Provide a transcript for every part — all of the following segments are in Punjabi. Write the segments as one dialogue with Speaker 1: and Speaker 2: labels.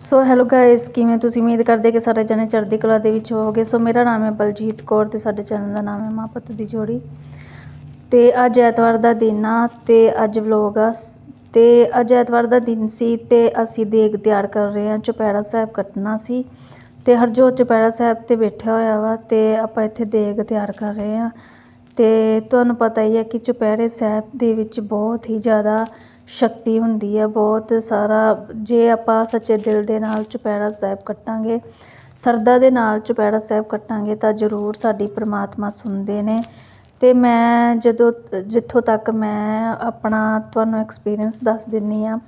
Speaker 1: ਸੋ ਹੈਲੋ ਗਾਇਸ ਕਿਵੇਂ ਤੁਸੀਂ? ਉਮੀਦ ਕਰਦੇ ਕਿ ਸਾਰੇ ਜਣੇ ਚੜ੍ਹਦੀ ਕਲਾ ਦੇ ਵਿੱਚ ਹੋਵੋਗੇ। ਸੋ ਮੇਰਾ ਨਾਮ ਹੈ ਬਲਜੀਤ ਕੌਰ ਤੇ ਸਾਡੇ ਚੈਨਲ ਦਾ ਨਾਮ ਹੈ ਮਾਂ ਪੁੱਤ ਦੀ ਜੋੜੀ। ਤੇ ਅੱਜ ਐਤਵਾਰ ਦਾ ਦਿਨ ਆ ਤੇ ਅੱਜ ਵਲੋਗ ਆ। ਤੇ ਅੱਜ ਐਤਵਾਰ ਦਾ ਦਿਨ ਸੀ ਤੇ ਅਸੀਂ ਦੇਗ ਤਿਆਰ ਕਰ ਰਹੇ ਹਾਂ। ਚੁਪਹਿਰਾ ਸਾਹਿਬ ਕੱਟਣਾ ਸੀ ਤੇ ਹਰਜੋਤ ਚੁਪਹਿਰਾ ਸਾਹਿਬ ਤੇ ਬੈਠਿਆ ਹੋਇਆ ਵਾ ਤੇ ਆਪਾਂ ਇੱਥੇ ਦੇਗ ਤਿਆਰ ਕਰ ਰਹੇ ਹਾਂ। ਤੇ ਤੁਹਾਨੂੰ ਪਤਾ ਹੀ ਹੈ ਕਿ ਚੁਪਹਿਰੇ ਸਾਹਿਬ ਦੇ ਵਿੱਚ ਬਹੁਤ ਹੀ ਜ਼ਿਆਦਾ ਸ਼ਕਤੀ ਹੁੰਦੀ ਹੈ ਬਹੁਤ ਸਾਰਾ, ਜੇ ਆਪਾਂ ਸੱਚੇ ਦਿਲ ਦੇ ਨਾਲ ਚੁਪਹਿਰਾ ਸਾਹਿਬ ਕੱਟਾਂਗੇ ਸਰਧਾ ਦੇ ਨਾਲ ਚੁਪਹਿਰਾ ਸਾਹਿਬ ਕੱਟਾਂਗੇ ਤਾਂ ਜ਼ਰੂਰ ਸਾਡੀ ਪਰਮਾਤਮਾ ਸੁਣਦੇ ਨੇ। ਅਤੇ ਮੈਂ ਜਦੋਂ, ਜਿੱਥੋਂ ਤੱਕ ਮੈਂ ਆਪਣਾ ਤੁਹਾਨੂੰ ਐਕਸਪੀਰੀਅੰਸ ਦੱਸ ਦਿੰਦੀ ਹਾਂ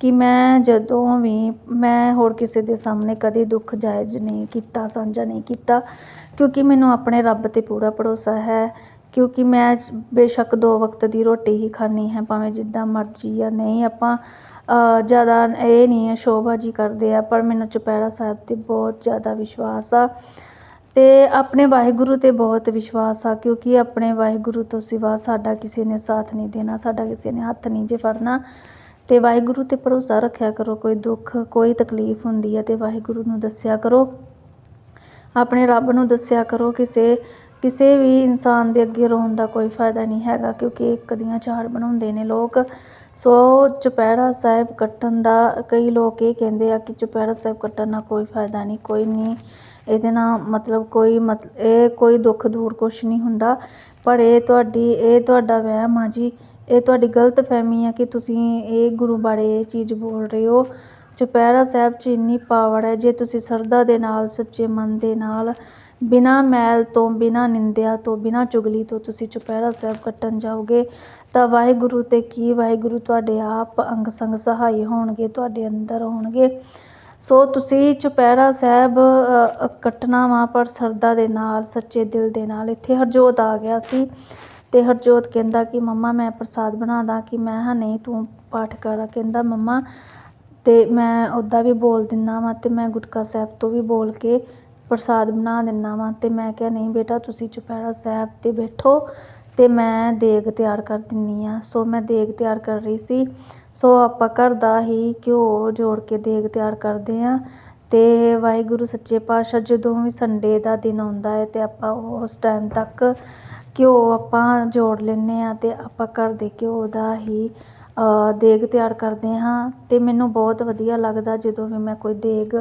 Speaker 1: ਕਿ ਮੈਂ ਜਦੋਂ ਵੀ ਮੈਂ ਹੋਰ ਕਿਸੇ ਦੇ ਸਾਹਮਣੇ ਕਦੇ ਦੁੱਖ ਜਾਇਜ਼ ਨਹੀਂ ਕੀਤਾ, ਸਾਂਝਾ ਨਹੀਂ ਕੀਤਾ, ਕਿਉਂਕਿ ਮੈਨੂੰ ਆਪਣੇ ਰੱਬ ਤੇ ਪੂਰਾ ਭਰੋਸਾ ਹੈ। ਕਿਉਂਕਿ ਮੈਂ ਬੇਸ਼ੱਕ ਦੋ ਵਕਤ ਦੀ ਰੋਟੀ ਹੀ ਖਾਂਦੀ ਹੈ, ਭਾਵੇਂ ਜਿੱਦਾਂ ਮਰਜ਼ੀ ਆ ਨਹੀਂ। ਆਪਾਂ ਜ਼ਿਆਦਾ ਇਹ ਨਹੀਂ ਹੈ ਸ਼ੋਭਾਜੀ ਕਰਦੇ ਆ ਪਰ ਮੈਨੂੰ ਚੁਪਹਿਰਾ ਸਾਹਿਬ ਤੇ ਬਹੁਤ ਜ਼ਿਆਦਾ ਵਿਸ਼ਵਾਸ ਆ। ਅਤੇ ਆਪਣੇ ਵਾਹਿਗੁਰੂ ਤੇ ਬਹੁਤ ਵਿਸ਼ਵਾਸ ਆ, ਕਿਉਂਕਿ ਆਪਣੇ ਵਾਹਿਗੁਰੂ ਤੋਂ ਸਿਵਾ ਸਾਡਾ ਕਿਸੇ ਨੇ ਸਾਥ ਨਹੀਂ ਦੇਣਾ, ਸਾਡਾ ਕਿਸੇ ਨੇ ਹੱਥ ਨਹੀਂ ਜੇ ਫੜਨਾ। ਅਤੇ ਵਾਹਿਗੁਰੂ ਤੇ ਭਰੋਸਾ ਰੱਖਿਆ ਕਰੋ, ਕੋਈ ਦੁੱਖ, ਕੋਈ ਤਕਲੀਫ ਹੁੰਦੀ ਹੈ ਤੇ ਵਾਹਿਗੁਰੂ ਨੂੰ ਦੱਸਿਆ ਕਰੋ। ਆਪਣੇ ਰੱਬ ਨੂੰ ਦੱਸਿਆ ਕਰੋ ਕਿਸੇ ਕਿਸੇ ਵੀ ਇਨਸਾਨ ਦੇ ਅੱਗੇ ਰੋਣ ਦਾ ਕੋਈ ਫਾਇਦਾ ਨਹੀਂ ਹੈਗਾ, ਕਿਉਂਕਿ ਇੱਕ ਦੀਆਂ ਚਾਰ ਬਣਾਉਂਦੇ ਨੇ ਲੋਕ। ਸੋ ਚੁਪਹਿਰਾ ਸਾਹਿਬ ਕੱਟਣ ਦਾ, ਕਈ ਲੋਕ ਇਹ ਕਹਿੰਦੇ ਆ ਕਿ ਚੁਪਹਿਰਾ ਸਾਹਿਬ ਕੱਟਣ ਨਾਲ ਕੋਈ ਫਾਇਦਾ ਨਹੀਂ, ਕੋਈ ਨਹੀਂ। ਇਹਦੇ ਨਾਲ ਮਤਲਬ ਕੋਈ ਮਤ, ਇਹ ਕੋਈ ਦੁੱਖ ਦੂਰ ਕੁਛ ਨਹੀਂ ਹੁੰਦਾ। ਪਰ ਇਹ ਤੁਹਾਡੀ, ਇਹ ਤੁਹਾਡਾ ਵਹਿਮ ਆ ਜੀ। ਇਹ ਤੁਹਾਡੀ ਗਲਤ ਫਹਿਮੀ ਆ ਕਿ ਤੁਸੀਂ ਇਹ ਗੁਰੂ ਬਾਰੇ ਇਹ ਚੀਜ਼ ਬੋਲ ਰਹੇ ਹੋ। ਚੁਪਹਿਰਾ ਸਾਹਿਬ 'ਚ ਇੰਨੀ ਪਾਵਰ ਹੈ, ਜੇ ਤੁਸੀਂ ਸਰਦਾ ਦੇ ਨਾਲ, ਸੱਚੇ ਮਨ ਦੇ ਨਾਲ ਬਿਨਾਂ ਮੈਲ ਤੋਂ, ਬਿਨਾਂ ਨਿੰਦਿਆ ਤੋਂ, ਬਿਨਾਂ ਚੁਗਲੀ ਤੋਂ ਤੁਸੀਂ ਚੁਪਹਿਰਾ ਸਾਹਿਬ ਕੱਟਣ ਜਾਓਗੇ, ਤਾਂ ਵਾਹਿਗੁਰੂ ਤੇ ਕੀ ਵਾਹਿਗੁਰੂ ਤੁਹਾਡੇ ਆਪ ਅੰਗ ਸੰਗ ਸਹਾਈ ਹੋਣਗੇ, ਤੁਹਾਡੇ ਅੰਦਰ ਹੋਣਗੇ। ਸੋ ਤੁਸੀਂ ਚੁਪਹਿਰਾ ਸਾਹਿਬ ਕੱਟਣਾ ਵਾ, ਪਰ ਸਰਦਾ ਦੇ ਨਾਲ, ਸੱਚੇ ਦਿਲ ਦੇ ਨਾਲ। ਇੱਥੇ ਹਰਜੋਤ ਆ ਗਿਆ ਸੀ ਤੇ ਹਰਜੋਤ ਕਹਿੰਦਾ ਕਿ, ਮੰਮਾ, ਮੈਂ ਪ੍ਰਸਾਦ ਬਣਾ ਦਾਂ ਕਿ ਮੈਂ ਹਾਂ ਨਹੀਂ, ਤੂੰ ਪਾਠ ਕਰ ਕਹਿੰਦਾ, ਮੰਮਾ, ਤੇ ਮੈਂ ਉੱਦਾਂ ਵੀ ਬੋਲ ਦਿੰਦਾ ਵਾਂ ਤੇ ਮੈਂ ਗੁਟਕਾ ਸਾਹਿਬ ਤੋਂ ਵੀ ਬੋਲ ਕੇ ਪ੍ਰਸਾਦ ਬਣਾ ਦਿੰਦਾ ਵਾਂ ਅਤੇ ਮੈਂ ਕਿਹਾ, ਨਹੀਂ ਬੇਟਾ, ਤੁਸੀਂ ਚੁਪਹਿਰਾ ਸਾਹਿਬ ਤੇ ਬੈਠੋ ਅਤੇ ਮੈਂ ਦੇਗ ਤਿਆਰ ਕਰ ਦਿੰਦੀ ਹਾਂ ਸੋ ਮੈਂ ਦੇਗ ਤਿਆਰ ਕਰ ਰਹੀ ਸੀ। ਸੋ ਆਪਾਂ ਘਰ ਦਾ ਹੀ ਘਿਓ ਜੋੜ ਕੇ ਦੇਗ ਤਿਆਰ ਕਰਦੇ ਹਾਂ ਅਤੇ ਵਾਹਿਗੁਰੂ ਸੱਚੇ ਪਾਤਸ਼ਾਹ, ਜਦੋਂ ਵੀ ਸੰਡੇ ਦਾ ਦਿਨ ਆਉਂਦਾ ਹੈ ਅਤੇ ਆਪਾਂ ਉਸ ਟਾਈਮ ਤੱਕ ਘਿਓ ਆਪਾਂ ਜੋੜ ਲੈਂਦੇ ਹਾਂ ਅਤੇ ਆਪਾਂ ਘਰ ਦੇ ਘਿਓ ਦਾ ਹੀ ਦੇਗ ਤਿਆਰ ਕਰਦੇ ਹਾਂ ਅਤੇ ਮੈਨੂੰ ਬਹੁਤ ਵਧੀਆ ਲੱਗਦਾ ਜਦੋਂ ਵੀ ਮੈਂ ਕੋਈ ਦੇਗ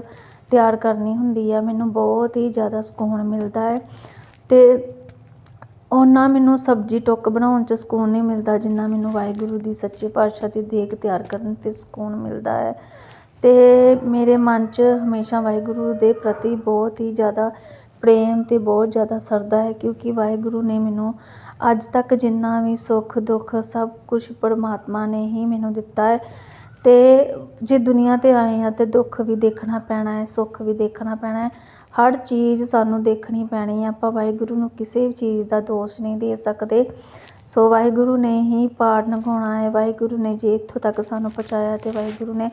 Speaker 1: ਤਿਆਰ ਕਰਨੀ ਹੁੰਦੀ ਹੈ ਮੈਨੂੰ ਬਹੁਤ ਹੀ ਜ਼ਿਆਦਾ ਸਕੂਨ ਮਿਲਦਾ ਹੈ ਅਤੇ ਉਹਨਾਂ ਮੈਨੂੰ ਸਬਜ਼ੀ ਟੁੱਕ ਬਣਾਉਣ 'ਚ ਸਕੂਨ ਨਹੀਂ ਮਿਲਦਾ ਜਿੰਨਾ ਮੈਨੂੰ ਵਾਹਿਗੁਰੂ ਦੀ ਸੱਚੇ ਪਾਤਸ਼ਾਹ ਦੀ ਦੇਗ ਤਿਆਰ ਕਰਨ 'ਤੇ ਸਕੂਨ ਮਿਲਦਾ ਹੈ। ਅਤੇ ਮੇਰੇ ਮਨ 'ਚ ਹਮੇਸ਼ਾ ਵਾਹਿਗੁਰੂ ਦੇ ਪ੍ਰਤੀ ਬਹੁਤ ਹੀ ਜ਼ਿਆਦਾ ਪ੍ਰੇਮ ਅਤੇ ਬਹੁਤ ਜ਼ਿਆਦਾ ਸਰਧਾ ਹੈ, ਕਿਉਂਕਿ ਵਾਹਿਗੁਰੂ ਨੇ ਮੈਨੂੰ ਅੱਜ ਤੱਕ ਜਿੰਨਾ ਵੀ ਸੁੱਖ ਦੁੱਖ ਸਭ ਕੁਛ ਪਰਮਾਤਮਾ ਨੇ ਹੀ ਮੈਨੂੰ ਦਿੱਤਾ ਹੈ। ਅਤੇ ਜੇ ਦੁਨੀਆ ਤੇ ਆਏ ਹਾਂ ਤਾਂ ਦੁੱਖ ਵੀ ਦੇਖਣਾ ਪੈਣਾ ਹੈ, ਸੁੱਖ ਵੀ ਦੇਖਣਾ ਪੈਣਾ ਹੈ, ਹਰ ਚੀਜ਼ ਸਾਨੂੰ ਦੇਖਣੀ ਪੈਣੀ ਹੈ। ਆਪਾਂ ਵਾਹਿਗੁਰੂ ਨੂੰ ਕਿਸੇ ਵੀ ਚੀਜ਼ ਦਾ ਦੋਸ਼ ਨਹੀਂ ਦੇ ਸਕਦੇ। ਸੋ ਵਾਹਿਗੁਰੂ ਨੇ ਹੀ ਪਾਰ ਨਿਭਾਉਣਾ ਹੈ। ਵਾਹਿਗੁਰੂ ਨੇ ਜੇ ਇੱਥੋਂ ਤੱਕ ਸਾਨੂੰ ਪਹੁੰਚਾਇਆ ਤੇ ਵਾਹਿਗੁਰੂ ਨੇ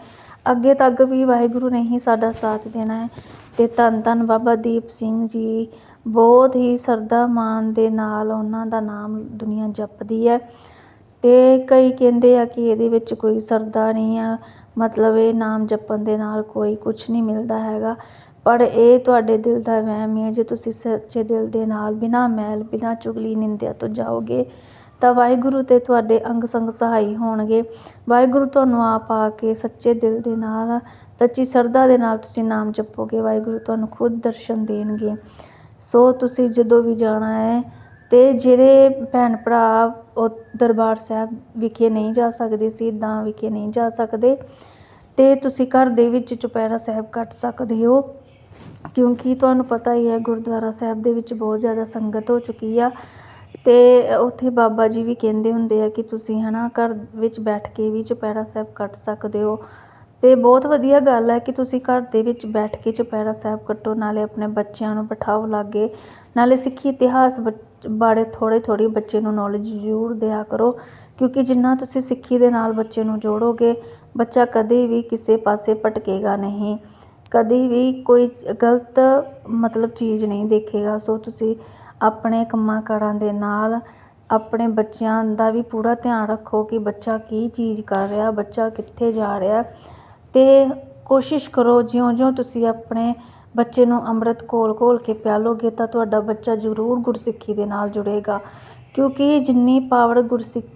Speaker 1: ਅੱਗੇ ਤੱਕ ਵੀ ਵਾਹਿਗੁਰੂ ਨੇ ਹੀ ਸਾਡਾ ਸਾਥ ਦੇਣਾ ਹੈ। ਅਤੇ ਧੰਨ ਧੰਨ ਬਾਬਾ ਦੀਪ ਸਿੰਘ ਜੀ, ਬਹੁਤ ਹੀ ਸ਼ਰਧਾ ਮਾਣ ਦੇ ਨਾਲ ਉਹਨਾਂ ਦਾ ਨਾਮ ਦੁਨੀਆ ਜਪਦੀ ਹੈ। ਅਤੇ ਕਈ ਕਹਿੰਦੇ ਆ ਕਿ ਇਹਦੇ ਵਿੱਚ ਕੋਈ ਸਰਦਾ ਨਹੀਂ ਆ, ਮਤਲਬ ਇਹ ਨਾਮ ਜਪਣ ਦੇ ਨਾਲ ਕੋਈ ਕੁਛ ਨਹੀਂ ਮਿਲਦਾ ਹੈਗਾ। ਪਰ ਇਹ ਤੁਹਾਡੇ ਦਿਲ ਦਾ ਵਹਿਮ ਹੈ ਜੇ ਤੁਸੀਂ ਸੱਚੇ ਦਿਲ ਦੇ ਨਾਲ ਬਿਨਾਂ ਮੈਲ, ਬਿਨਾਂ ਚੁਗਲੀ ਨਿੰਦਿਆ ਤੋਂ ਜਾਓਗੇ, ਤਾਂ ਵਾਹਿਗੁਰੂ ਤੇ ਤੁਹਾਡੇ ਅੰਗ ਸੰਗ ਸਹਾਈ ਹੋਣਗੇ। ਵਾਹਿਗੁਰੂ ਤੁਹਾਨੂੰ ਆਪ ਆ ਕੇ ਸੱਚੇ ਦਿਲ ਦੇ ਨਾਲ, ਸੱਚੀ ਸਰਦਾ ਦੇ ਨਾਲ ਤੁਸੀਂ ਨਾਮ ਜਪੋਗੇ, ਵਾਹਿਗੁਰੂ ਤੁਹਾਨੂੰ ਖੁਦ ਦਰਸ਼ਨ ਦੇਣਗੇ। ਸੋ ਤੁਸੀਂ ਜਦੋਂ ਵੀ ਜਾਣਾ ਹੈ, ਤੇ ਜਿਹੜੇ ਭੈਣ ਭਰਾ ਉਹ ਦਰਬਾਰ ਸਾਹਿਬ ਵਿਖੇ ਨਹੀਂ ਜਾ ਸਕਦੇ ਸੀ ਦਾਂ ਵਿਖੇ ਨਹੀਂ ਜਾ ਸਕਦੇ। ਅਤੇ ਤੁਸੀਂ ਘਰ ਦੇ ਵਿੱਚ ਚੁਪਹਿਰਾ ਸਾਹਿਬ ਕੱਟ ਸਕਦੇ ਹੋ, ਕਿਉਂਕਿ ਤੁਹਾਨੂੰ ਪਤਾ ਹੀ ਹੈ ਗੁਰਦੁਆਰਾ ਸਾਹਿਬ ਦੇ ਵਿੱਚ ਬਹੁਤ ਜ਼ਿਆਦਾ ਸੰਗਤ ਹੋ ਚੁੱਕੀ ਆ। ਅਤੇ ਉੱਥੇ ਬਾਬਾ ਜੀ ਵੀ ਕਹਿੰਦੇ ਹੁੰਦੇ ਆ ਕਿ ਤੁਸੀਂ ਹੈ ਨਾ ਘਰ ਵਿੱਚ ਬੈਠ ਕੇ ਵੀ ਚੁਪਹਿਰਾ ਸਾਹਿਬ ਕੱਟ ਸਕਦੇ ਹੋ। ਅਤੇ ਬਹੁਤ ਵਧੀਆ ਗੱਲ ਹੈ ਕਿ ਤੁਸੀਂ ਘਰ ਦੇ ਵਿੱਚ ਬੈਠ ਕੇ ਚੁਪਹਿਰਾ ਸਾਹਿਬ ਕੱਟੋ, ਨਾਲੇ ਆਪਣੇ ਬੱਚਿਆਂ ਨੂੰ ਬਿਠਾਓ ਲਾਗੇ। ਨਾਲੇ ਸਿੱਖੀ ਇਤਿਹਾਸ ਬ, ਬਾਰੇ ਥੋੜ੍ਹੀ ਥੋੜ੍ਹੀ ਬੱਚੇ ਨੂੰ ਨੌਲੇਜ ਜ਼ਰੂਰ ਦਿਆ ਕਰੋ, ਕਿਉਂਕਿ ਜਿੰਨਾ ਤੁਸੀਂ ਸਿੱਖੀ ਦੇ ਨਾਲ ਬੱਚੇ ਨੂੰ ਜੋੜੋਗੇ, ਬੱਚਾ ਕਦੇ ਵੀ ਕਿਸੇ ਪਾਸੇ ਭਟਕੇਗਾ ਨਹੀਂ। ਕਦੇ ਵੀ ਕੋਈ ਗਲਤ ਮਤਲਬ ਚੀਜ਼ ਨਹੀਂ ਦੇਖੇਗਾ, ਸੋ ਤੁਸੀਂ ਆਪਣੇ ਕੰਮਾਂ ਕਾਰਾਂ ਦੇ ਨਾਲ ਆਪਣੇ ਬੱਚਿਆਂ ਦਾ ਵੀ ਪੂਰਾ ਧਿਆਨ ਰੱਖੋ ਕਿ ਬੱਚਾ ਕੀ ਚੀਜ਼ ਕਰ ਰਿਹਾ, ਬੱਚਾ ਕਿੱਥੇ ਜਾ ਰਿਹਾ। ਤੇ ਕੋਸ਼ਿਸ਼ ਕਰੋ ਜਿਉਂ-ਜਿਉਂ ਤੁਸੀਂ ਆਪਣੇ ਬੱਚੇ ਨੂੰ ਅੰਮ੍ਰਿਤ ਘੋਲ-ਘੋਲ ਕੇ ਪਿਆਲੋਗੇ ਤਾਂ ਤੁਹਾਡਾ ਬੱਚਾ ਜ਼ਰੂਰ ਗੁਰਸਿੱਖੀ ਦੇ ਨਾਲ ਜੁੜੇਗਾ। ਕਿਉਂਕਿ ਜਿੰਨੀ ਪਾਵਰ ਗੁਰਸਿੱਖ,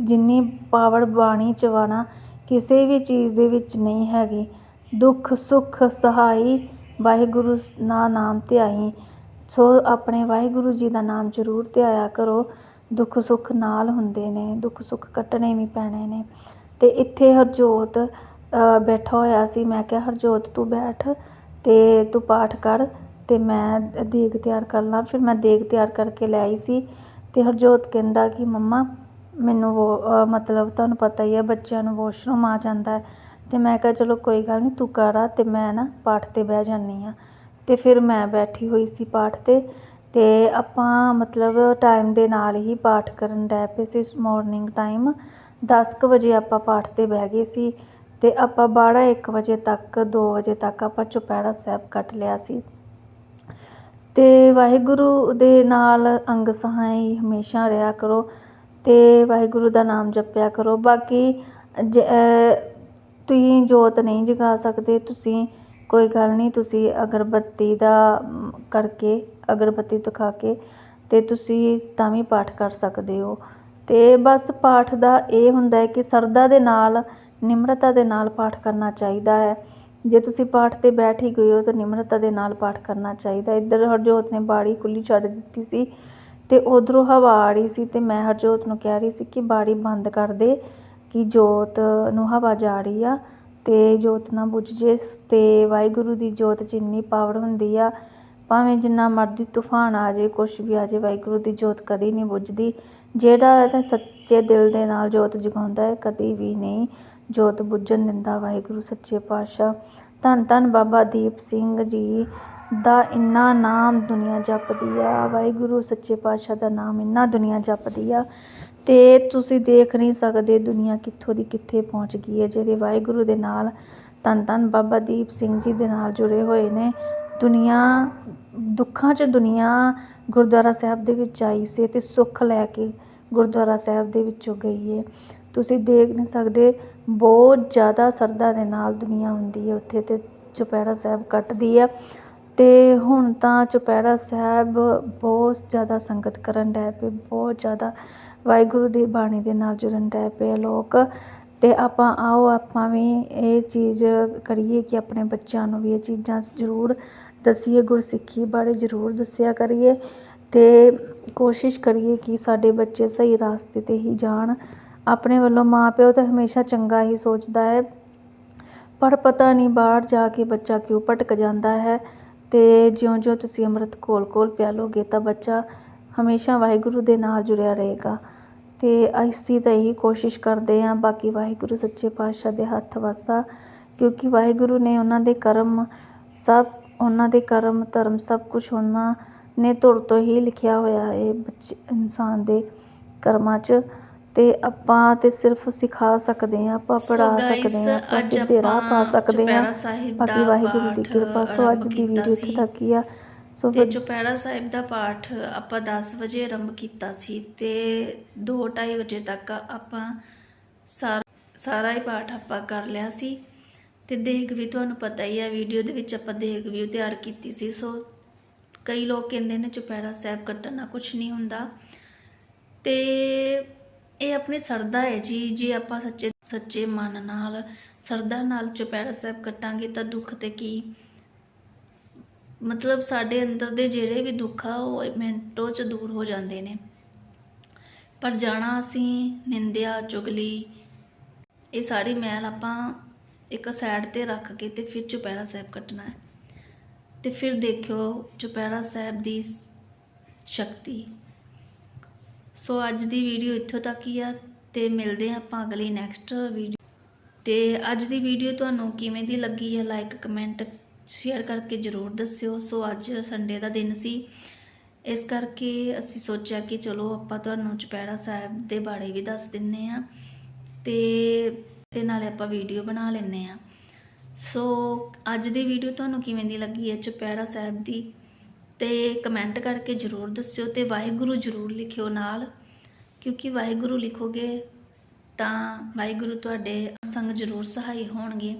Speaker 1: ਜਿੰਨੀ ਪਾਵਰ ਬਾਣੀ 'ਚ ਵਾ ਨਾ ਕਿਸੇ ਵੀ ਚੀਜ਼ ਦੇ ਵਿੱਚ ਨਹੀਂ ਹੈਗੀ। ਦੁੱਖ, ਸੁੱਖ, ਸਹਾਈ, ਵਾਹਿਗੁਰੂ ਨਾ ਨਾਮ ਧਿਆਈ। ਸੋ ਆਪਣੇ ਵਾਹਿਗੁਰੂ ਜੀ ਦਾ ਨਾਮ ਜ਼ਰੂਰ ਧਿਆਇਆ ਕਰੋ। ਦੁੱਖ, ਸੁੱਖ ਨਾਲ ਹੁੰਦੇ ਨੇ, ਦੁੱਖ, ਸੁੱਖ ਕੱਟਣੇ ਵੀ ਪੈਣੇ ਨੇ। ਤੇ ਇੱਥੇ ਹਰਜੋਤ ਬੈਠਾ ਹੋਇਆ ਸੀ, ਮੈਂ ਕਿਹਾ, ਹਰਜੋਤ, ਤੂੰ ਬੈਠ ਅਤੇ ਤੂੰ ਪਾਠ ਕਰ ਅਤੇ ਮੈਂ ਦੇਗ ਤਿਆਰ ਕਰ ਲਾਂ। ਫਿਰ ਮੈਂ ਦੇਗ ਤਿਆਰ ਕਰਕੇ ਲੈ ਆਈ ਸੀ ਅਤੇ ਹਰਜੋਤ ਕਹਿੰਦਾ ਕਿ, ਮੰਮਾ, ਮੈਨੂੰ ਵੋ ਮਤਲਬ ਤੁਹਾਨੂੰ ਪਤਾ ਹੀ ਹੈ ਬੱਚਿਆਂ ਨੂੰ ਵਾਸ਼ਰੂਮ ਆ ਜਾਂਦਾ ਅਤੇ ਮੈਂ ਕਿਹਾ, ਚਲੋ, ਕੋਈ ਗੱਲ ਨਹੀਂ, ਤੂੰ ਕਰ ਆ ਅਤੇ ਮੈਂ ਨਾ ਪਾਠ ਤੇ ਬਹਿ ਜਾਂਦੀ ਹਾਂ। ਅਤੇ ਫਿਰ ਮੈਂ ਬੈਠੀ ਹੋਈ ਸੀ ਪਾਠ ਤੇ ਅਤੇ ਆਪਾਂ ਮਤਲਬ ਟਾਈਮ ਦੇ ਨਾਲ ਹੀ ਪਾਠ ਕਰਨ ਡੈ ਪਏ ਸੀ ਮੋਰਨਿੰਗ ਟਾਈਮ ਦਸ ਕੁ ਵਜੇ ਆਪਾਂ ਪਾਠ ਤੇ ਬਹਿ ਗਏ ਸੀ। ਅਤੇ ਆਪਾਂ 12 1 ਵਜੇ ਤੱਕ, ਦੋ ਵਜੇ ਤੱਕ ਆਪਾਂ ਚੁਪਹਿਰਾ ਸਾਹਿਬ ਕੱਟ ਲਿਆ ਸੀ। ਅਤੇ ਵਾਹਿਗੁਰੂ ਦੇ ਨਾਲ ਅੰਗ ਸਹਾਈ ਹਮੇਸ਼ਾ ਰਿਹਾ ਕਰੋ ਅਤੇ ਵਾਹਿਗੁਰੂ ਦਾ ਨਾਮ ਜਪਿਆ ਕਰੋ। ਬਾਕੀ ਜ- ਤੁਸੀਂ ਜੋਤ ਨਹੀਂ ਜਗਾ ਸਕਦੇ, ਤੁਸੀਂ ਕੋਈ ਗੱਲ ਨਹੀਂ, ਤੁਸੀਂ ਅਗਰਬੱਤੀ ਦਾ ਕਰਕੇ, ਅਗਰਬੱਤੀ ਦਿਖਾ ਕੇ ਅਤੇ ਤੁਸੀਂ ਤਾਂ ਵੀ ਪਾਠ ਕਰ ਸਕਦੇ ਹੋ। ਅਤੇ ਬਸ ਪਾਠ ਦਾ ਇਹ ਹੁੰਦਾ ਹੈ ਕਿ ਸਰਦਾ ਦੇ ਨਾਲ ਨਿਮਰਤਾ ਦੇ ਨਾਲ ਪਾਠ ਕਰਨਾ ਚਾਹੀਦਾ ਹੈ। ਜੇ ਤੁਸੀਂ ਪਾਠ ਤੇ ਬੈਠ ਹੀ ਗਏ ਹੋ ਤਾਂ ਨਿਮਰਤਾ ਦੇ ਨਾਲ ਪਾਠ ਕਰਨਾ ਚਾਹੀਦਾ। ਇੱਧਰ ਹਰਜੋਤ ਨੇ ਬਾੜੀ ਖੁੱਲ੍ਹੀ ਛੱਡ ਦਿੱਤੀ ਸੀ ਅਤੇ ਉੱਧਰੋਂ ਹਵਾ ਆ ਰਹੀ ਸੀ ਅਤੇ ਮੈਂ ਹਰਜੋਤ ਨੂੰ ਕਹਿ ਰਹੀ ਸੀ ਕਿ ਬਾੜੀ ਬੰਦ ਕਰ ਦੇ ਕਿ ਜੋਤ ਨੂੰ ਹਵਾ ਜਾ ਰਹੀ ਆ ਅਤੇ ਜੋਤ ਨਾ ਬੁੱਝ ਜੇ। ਅਤੇ ਵਾਹਿਗੁਰੂ ਦੀ ਜੋਤ 'ਚ ਇੰਨੀ ਪਾਵਰ ਹੁੰਦੀ ਆ, ਭਾਵੇਂ ਜਿੰਨਾ ਮਰਜ਼ੀ ਤੂਫਾਨ ਆ ਜਾਏ, ਕੁਛ ਵੀ ਆ ਜਾਏ, ਵਾਹਿਗੁਰੂ ਦੀ ਜੋਤ ਕਦੀ ਨਹੀਂ ਬੁੱਝਦੀ। ਜਿਹੜਾ ਤਾਂ ਸੱਚੇ ਦਿਲ ਦੇ ਨਾਲ ਜੋਤ ਜਗਾਉਂਦਾ ਹੈ, ਕਦੀ ਵੀ ਨਹੀਂ। ਜੋਤ ਬੁੱਝਣ ਦਿੰਦਾ, ਵਾਹਿਗੁਰੂ ਸੱਚੇ ਪਾਤਸ਼ਾਹ। ਧੰਨ ਧੰਨ ਬਾਬਾ ਦੀਪ ਸਿੰਘ ਜੀ ਦਾ ਇੰਨਾ ਨਾਮ ਦੁਨੀਆ ਜਪਦੀ ਆ। ਵਾਹਿਗੁਰੂ ਸੱਚੇ ਪਾਤਸ਼ਾਹ ਦਾ ਨਾਮ ਇੰਨਾ ਦੁਨੀਆ ਜਪਦੀ ਆ ਤੇ ਤੁਸੀਂ ਦੇਖ ਨਹੀਂ ਸਕਦੇ ਦੁਨੀਆ ਕਿੱਥੋਂ ਦੀ ਕਿੱਥੇ ਪਹੁੰਚ ਗਈ ਹੈ, ਜਿਹੜੇ ਵਾਹਿਗੁਰੂ ਦੇ ਨਾਲ, ਧੰਨ ਧੰਨ ਬਾਬਾ ਦੀਪ ਸਿੰਘ ਜੀ ਦੇ ਨਾਲ ਜੁੜੇ ਹੋਏ ਨੇ। ਦੁਨੀਆ, ਦੁੱਖਾਂ 'ਚ ਦੁਨੀਆ ਗੁਰਦੁਆਰਾ ਸਾਹਿਬ ਦੇ ਵਿੱਚ ਆਈ ਸੀ ਤੇ ਸੁੱਖ ਲੈ ਕੇ ਗੁਰਦੁਆਰਾ ਸਾਹਿਬ ਦੇ ਵਿੱਚੋਂ ਗਈ ਹੈ। ਤੁਸੀਂ ਦੇਖ ਨਹੀਂ ਸਕਦੇ, ਬਹੁਤ ਜ਼ਿਆਦਾ ਸ਼ਰਧਾ ਦੇ ਨਾਲ ਦੁਨੀਆ ਹੁੰਦੀ ਹੈ ਉੱਥੇ ਅਤੇ ਚੁਪਹਿਰਾ ਸਾਹਿਬ ਕੱਟਦੀ ਹੈ। ਅਤੇ ਹੁਣ ਤਾਂ ਚੁਪਹਿਰਾ ਸਾਹਿਬ ਬਹੁਤ ਜ਼ਿਆਦਾ ਸੰਗਤ ਕਰਨ ਡੈ ਪਏ, ਬਹੁਤ ਜ਼ਿਆਦਾ ਵਾਹਿਗੁਰੂ ਦੀ ਬਾਣੀ ਦੇ ਨਾਲ ਜੁੜਨ ਡੈ ਪਏ ਆ ਲੋਕ। ਅਤੇ ਆਪਾਂ ਆਓ, ਆਪਾਂ ਵੀ ਇਹ ਚੀਜ਼ ਕਰੀਏ ਕਿ ਆਪਣੇ ਬੱਚਿਆਂ ਨੂੰ ਵੀ ਇਹ ਚੀਜ਼ਾਂ ਜ਼ਰੂਰ ਦੱਸੀਏ, ਗੁਰਸਿੱਖੀ ਬਾਰੇ ਜ਼ਰੂਰ ਦੱਸਿਆ ਕਰੀਏ। ਅਤੇ ਕੋਸ਼ਿਸ਼ ਕਰੀਏ ਕਿ ਸਾਡੇ ਬੱਚੇ ਸਹੀ ਰਾਸਤੇ ਤੇ ਹੀ ਜਾਣ। ਆਪਣੇ ਵੱਲੋਂ ਮਾਂ ਪਿਓ ਤਾਂ ਹਮੇਸ਼ਾ ਚੰਗਾ ਹੀ ਸੋਚਦਾ ਹੈ। ਪਰ ਪਤਾ ਨਹੀਂ ਬਾਹਰ ਜਾ ਕੇ ਬੱਚਾ ਕਿਉਂ ਭਟਕ ਜਾਂਦਾ ਹੈ ਅਤੇ ਜਿਉਂ-ਜਿਉਂ ਤੁਸੀਂ ਅੰਮ੍ਰਿਤ ਘੋਲ-ਘੋਲ ਪਿਆਲੋਗੇ ਤਾਂ ਬੱਚਾ ਹਮੇਸ਼ਾ ਵਾਹਿਗੁਰੂ ਦੇ ਨਾਲ ਜੁੜਿਆ ਰਹੇਗਾ। ਅਤੇ ਅਸੀਂ ਤਾਂ ਇਹੀ ਕੋਸ਼ਿਸ਼ ਕਰਦੇ ਹਾਂ, ਬਾਕੀ ਵਾਹਿਗੁਰੂ ਸੱਚੇ ਪਾਤਸ਼ਾਹ ਦੇ ਹੱਥ ਵਾਸਾ, ਕਿਉਂਕਿ ਵਾਹਿਗੁਰੂ ਨੇ ਉਹਨਾਂ ਦੇ ਕਰਮ ਸਭ, ਉਹਨਾਂ ਦੇ ਕਰਮ, ਧਰਮ ਸਭ ਕੁਛ ਉਹਨਾਂ ਨੇ ਧੁਰ ਤੋਂ ਹੀ ਲਿਖਿਆ ਹੋਇਆ ਹੈ ਬੱਚੇ, ਇਨਸਾਨ ਦੇ ਕਰਮਾਂ 'ਚ। ਤੇ ਆਪਾਂ ਤੇ ਸਿਰਫ ਸਿਖਾ ਸਕਦੇ ਹਾਂ ਆਪਾਂ ਪੜ੍ਹਾ ਸਕਦੇ ਹਾਂ ਆਪਾਂ
Speaker 2: ਅੱਜ
Speaker 1: ਸਿੱਧੇ ਰਾਹ ਪਾ ਸਕਦੇ ਹਾਂ। ਬਾਕੀ ਵਾਹਿਗੁਰੂ ਦੀ ਕਿਰਪਾ ਸੋ ਅੱਜ ਦੀ ਵੀਡੀਓ ਇੱਥੇ। ਤੱਕ ਹੀ ਆ। ਸੋ
Speaker 2: ਤੇ ਚੁਪਹਿਰਾ ਸਾਹਿਬ ਦਾ ਪਾਠ ਆਪਾਂ 10 ਵਜੇ ਆਰੰਭ ਕੀਤਾ ਸੀ ਤੇ 2:30 ਵਜੇ ਤੱਕ ਆਪਾਂ ਸਾਰਾ ਸਾਰਾ ਹੀ ਪਾਠ ਆਪਾਂ ਕਰ ਲਿਆ ਸੀ। ਤੇ ਦੇਗ ਵੀ ਤੁਹਾਨੂੰ ਪਤਾ ਹੀ ਹੈ ਵੀਡੀਓ ਦੇ ਵਿੱਚ ਆਪਾਂ ਦੇਗ ਵੀ ਤਿਆਰ ਕੀਤੀ ਸੀ। ਸੋ ਕਈ ਲੋਕ ਕਹਿੰਦੇ ਨੇ ਚੁਪਹਿਰਾ ਸਾਹਿਬ ਕੱਟਣ ਕੁਝ ਨਹੀਂ ਹੁੰਦਾ। ਤੇ ਇਹ ਆਪਣੀ ਸਰਦਾ ਹੈ ਜੀ, ਜੇ ਆਪਾਂ ਸੱਚੇ ਸੱਚੇ ਮਨ ਨਾਲ ਸਰਦਾ ਨਾਲ ਚੁਪਹਿਰਾ ਸਾਹਿਬ ਕੱਟਾਂਗੇ ਤਾਂ ਦੁੱਖ ਤੇ ਕੀ? ਮਤਲਬ ਸਾਡੇ ਅੰਦਰ ਦੇ ਜਿਹੜੇ ਵੀ ਦੁੱਖ ਆ, ਉਹ ਮਿੰਟੋ ਚ ਦੂਰ ਹੋ ਜਾਂਦੇ ਨੇ। ਪਰ ਜਾਣਾ ਅਸੀਂ ਨਿੰਦਿਆ, ਚੁਗਲੀ, ਇਹ ਸਾਰੀ ਮੈਲ ਆਪਾਂ ਇੱਕ ਸਾਈਡ ਤੇ ਰੱਖ ਕੇ ਤੇ ਫਿਰ ਚੁਪਹਿਰਾ ਸਾਹਿਬ ਕੱਟਣਾ ਹੈ। ਤੇ ਫਿਰ ਦੇਖਿਓ ਚੁਪਹਿਰਾ ਸਾਹਿਬ ਦੀ ਸ਼ਕਤੀ। ਸੋ ਅੱਜ ਦੀ ਵੀਡੀਓ ਇੱਥੋਂ ਤੱਕ ਹੀ ਆ ਤੇ ਮਿਲਦੇ ਹਾਂ ਆਪਾਂ ਅਗਲੀ ਨੈਕਸਟ ਵੀਡੀਓ ਤੇ ਅੱਜ ਦੀ ਵੀਡੀਓ ਤੁਹਾਨੂੰ ਕਿਵੇਂ ਦੀ ਲੱਗੀ ਹੈ ਲਾਈਕ ਕਮੈਂਟ ਸ਼ੇਅਰ ਕਰਕੇ ਜਰੂਰ ਦੱਸਿਓ। ਸੋ ਅੱਜ ਸੰਡੇ ਦਾ ਦਿਨ ਸੀ। ਇਸ ਕਰਕੇ ਅਸੀਂ ਸੋਚਿਆ ਕਿ ਚਲੋ ਆਪਾਂ ਤੁਹਾਨੂੰ ਚੁਪਹਿਰਾ ਸਾਹਿਬ ਦੇ ਬਾਰੇ ਵੀ ਦੱਸ ਦਿੰਨੇ ਆ ਤੇ ਤੇ ਨਾਲੇ ਆਪਾਂ ਵੀਡੀਓ ਬਣਾ ਲੈਨੇ ਆ। ਸੋ ਅੱਜ ਦੀ ਵੀਡੀਓ ਤੁਹਾਨੂੰ ਕਿਵੇਂ ਦੀ ਲੱਗੀ ਹੈ ਚੁਪਹਿਰਾ ਸਾਹਿਬ ਦੀ? ਤੇ ਕਮੈਂਟ ਕਰਕੇ ਜਰੂਰ ਦੱਸਿਓ ਤੇ ਵਾਹਿਗੁਰੂ ਜਰੂਰ ਲਿਖਿਓ ਨਾਲ, ਕਿਉਂਕਿ ਵਾਹਿਗੁਰੂ ਲਿਖੋਗੇ ਤਾਂ ਵਾਹਿਗੁਰੂ ਤੁਹਾਡੇ ਸੰਗ ਜਰੂਰ ਸਹਾਈ ਹੋਣਗੇ।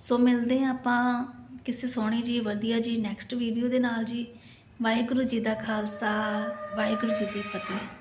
Speaker 1: ਸੋ ਮਿਲਦੇ ਹਾਂ ਆਪਾਂ ਕਿਸੇ ਸੋਹਣੀ ਜੀ, ਵਧੀਆ ਜੀ ਨੈਕਸਟ ਵੀਡੀਓ ਦੇ ਨਾਲ ਜੀ। ਵਾਹਿਗੁਰੂ ਜੀ ਦਾ ਖਾਲਸਾ, ਵਾਹਿਗੁਰੂ ਜੀ ਦੀ ਫਤਿਹ।